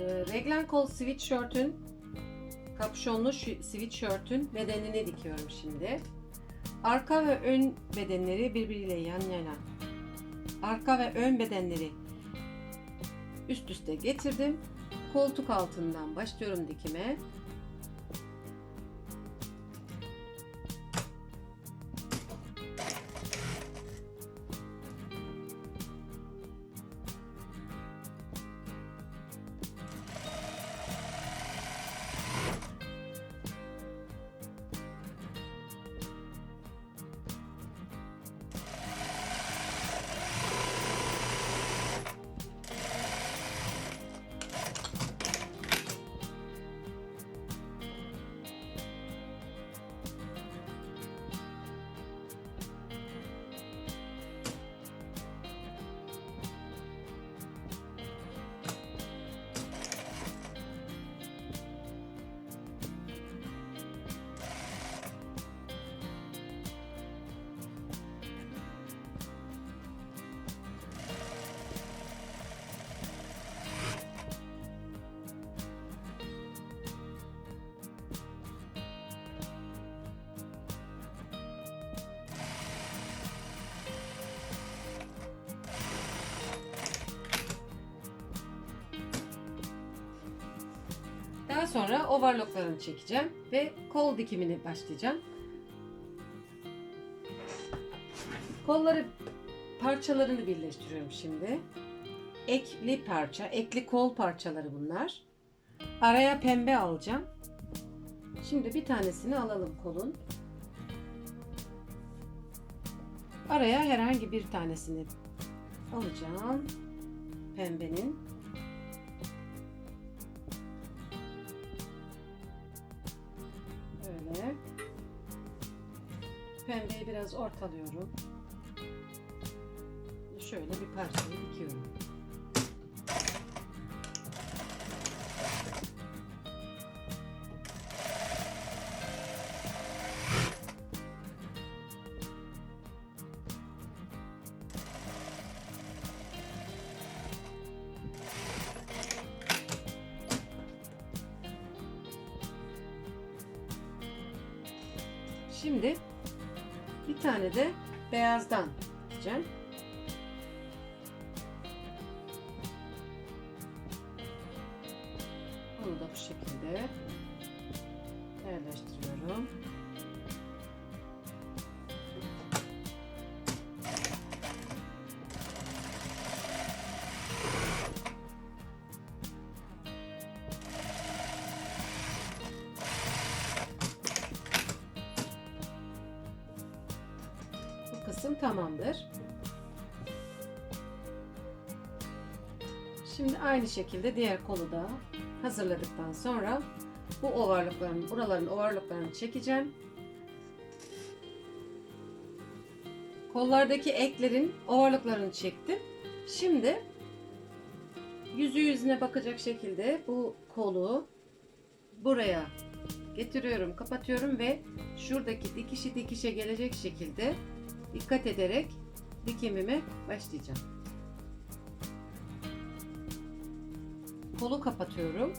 e, reglen kol sweatshirt'ün kapşonlu sweatshirt'ün bedenini dikiyorum şimdi. Arka ve ön bedenleri birbiriyle yan yana. Arka ve ön bedenleri üst üste getirdim. Koltuk altından başlıyorum dikime. Daha sonra overlocklarını çekeceğim ve kol dikimini başlayacağım. Kolları parçalarını birleştiriyorum şimdi. Ekli parça, ekli kol parçaları bunlar. Araya pembe alacağım. Şimdi bir tanesini alalım kolun. Araya herhangi bir tanesini alacağım. Pembenin. Biraz ortalıyorum. Şöyle bir parçayı dikiyorum. Şimdi bir tane de beyazdan dikeceğim. Onu da bu şekilde yerleştiriyorum. Kısım tamamdır. Şimdi aynı şekilde diğer kolu da hazırladıktan sonra bu overlockların, buraların overlocklarını çekeceğim. Kollardaki eklerin overlocklarını çektim. Şimdi yüzü yüzüne bakacak şekilde bu kolu buraya getiriyorum, kapatıyorum ve şuradaki dikişi dikişe gelecek şekilde dikkat ederek dikimime başlayacağım. Kolu kapatıyorum.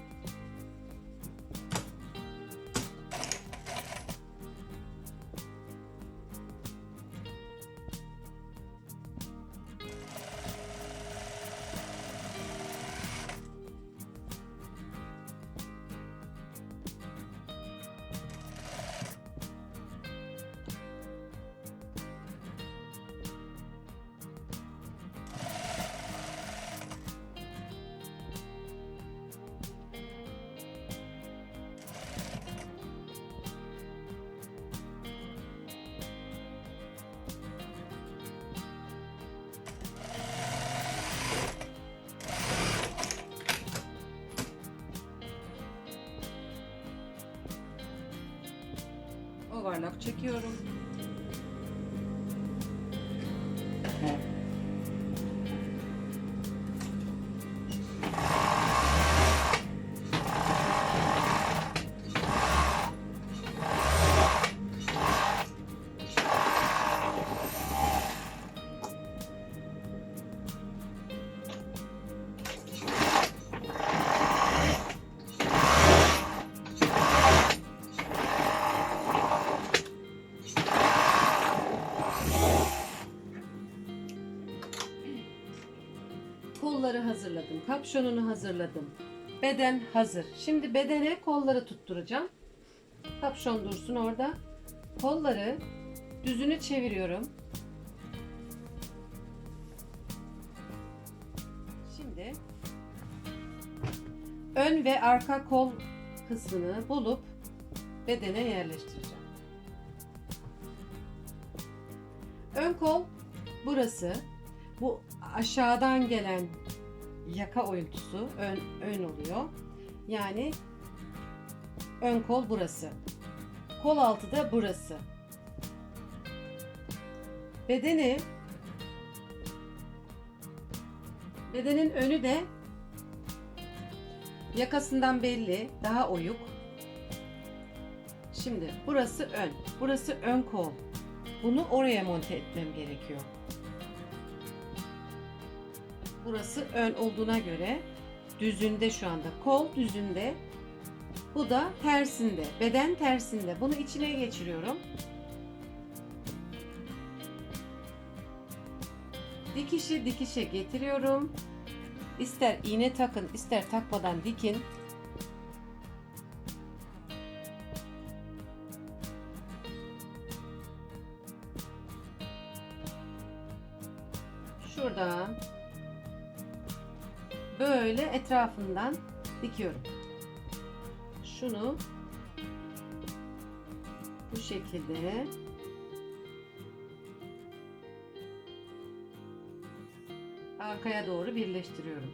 Overlock çekiyorum. Hazırladım. Kapşonunu hazırladım. Beden hazır. Şimdi bedene kolları tutturacağım. Kapşon dursun orada. Kolları düzünü çeviriyorum. Şimdi ön ve arka kol kısmını bulup bedene yerleştireceğim. Ön kol burası. Bu aşağıdan gelen yaka oyuntusu ön, ön oluyor. Yani ön kol burası. Kol altı da burası. Bedeni bedenin önü de yakasından belli, daha oyuk. Şimdi burası ön, burası ön kol. Bunu oraya monte etmem gerekiyor. Burası ön olduğuna göre düzünde şu anda. Kol düzünde. Bu da tersinde. Beden tersinde. Bunu içine geçiriyorum. Dikişi dikişe getiriyorum. İster iğne takın, ister takmadan dikin. Şuradan böyle etrafından dikiyorum. Şunu bu şekilde arkaya doğru birleştiriyorum.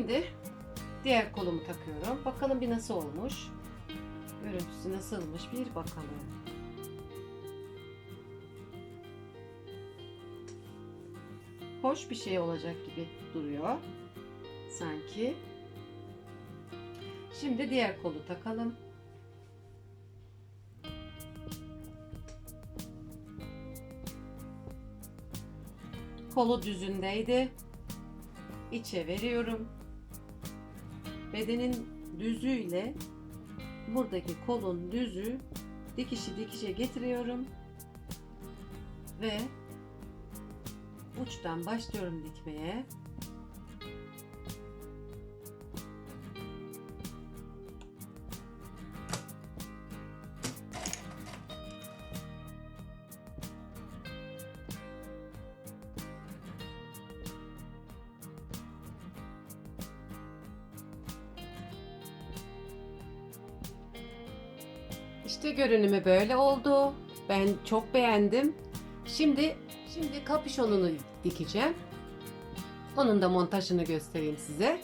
Şimdi diğer kolumu takıyorum. Bakalım bir nasıl olmuş. Görüntüsü nasılmış bir bakalım. Hoş bir şey olacak gibi duruyor. Sanki. Şimdi diğer kolu takalım. Kolu düzündeydi. İçe veriyorum. Bedenin düzüyle buradaki kolun düzü dikişi dikişe getiriyorum. Ve uçtan başlıyorum dikmeye. İşte görünümü böyle oldu. Ben çok beğendim. Şimdi şimdi kapüşonunu dikeceğim. Onun da montajını göstereyim size.